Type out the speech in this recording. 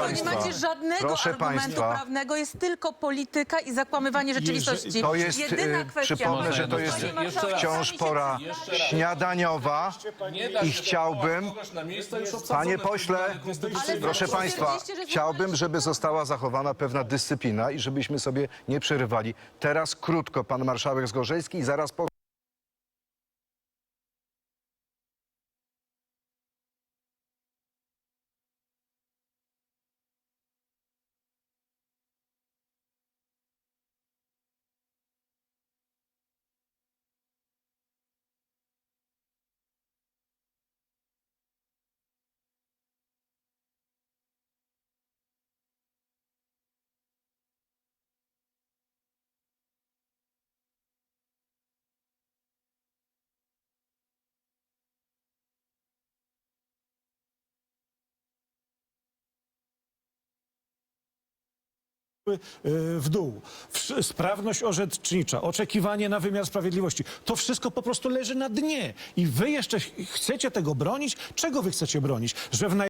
Państwa, Nie macie żadnego proszę argumentu państwa. prawnego, jest tylko polityka i zakłamywanie rzeczywistości. To jest, Jedyna y, kwestia... przypomnę, że to Panie jest marszałku, wciąż sami się pora śniadaniowa Nie da i się chciałbym, kogoś na miejsce już obsadzone panie pośle, Trybunale proszę państwa, stwierdziliście, że chciałbym, żeby została zachowana pewna dyscyplina i żebyśmy sobie nie przerywali. Teraz krótko pan marszałek Zgorzelski i zaraz po w dół, sprawność orzecznicza, oczekiwanie na wymiar sprawiedliwości. To wszystko po prostu leży na dnie. I wy jeszcze ch- chcecie tego bronić? Czego wy chcecie bronić? Że w naj...